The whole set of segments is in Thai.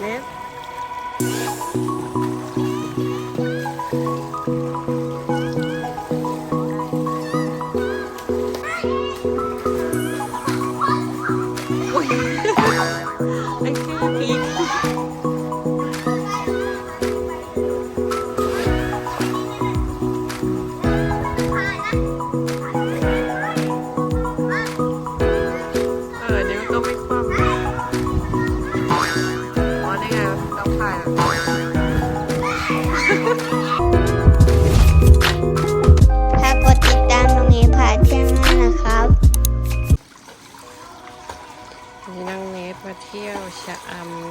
เ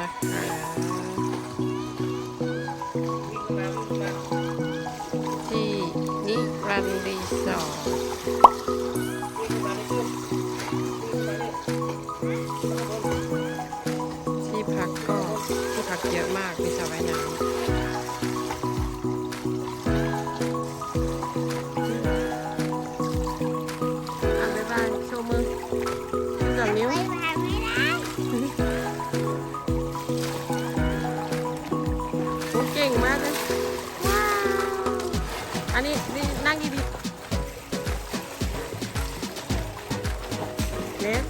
นะคะที่นิรันดีสอร์ ส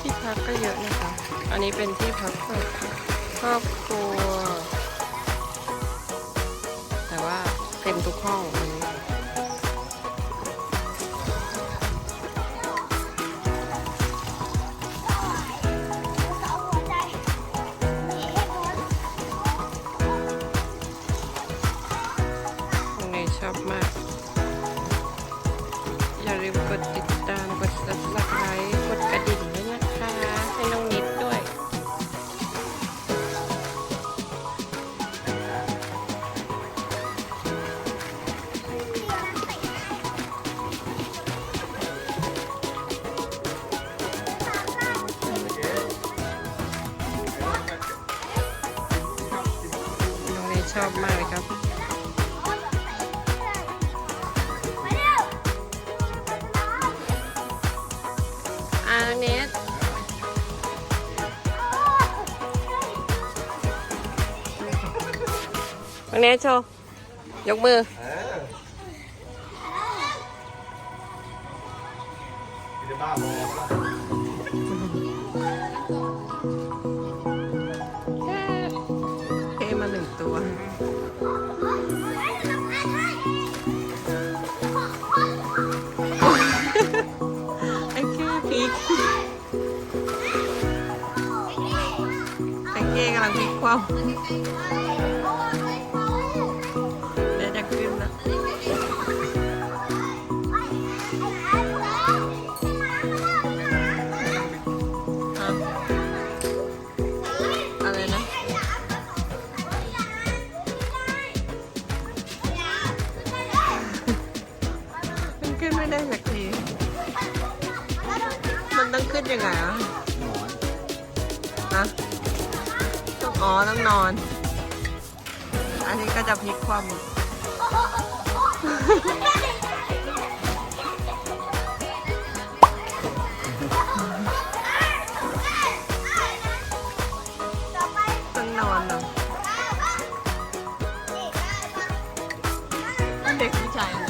ที่พักก็เยอะนะคะ อันนี้เป็นที่พักสำหรับครอบครัว แต่ว่าเต็มทุกห้อง อบมาก อย่าลืมกดติดตามกด subscribe กดกระดิ่งด้วยนะคะ ให้น้องนิดด้วย น้องเนยชอบมากเลยครับ น้องเนโชว์ยกมือจะบ้าบอปะล่เทมาหนึ่งตัว ไอ้แค่พลิกไอ้แค่กำลังพลิกคว่ำเยังไงอะฮะต้องอ๋อต้องนอน อันนี้ก็จะพลิกความต้องนอนเนาะเด็กผู้ชาย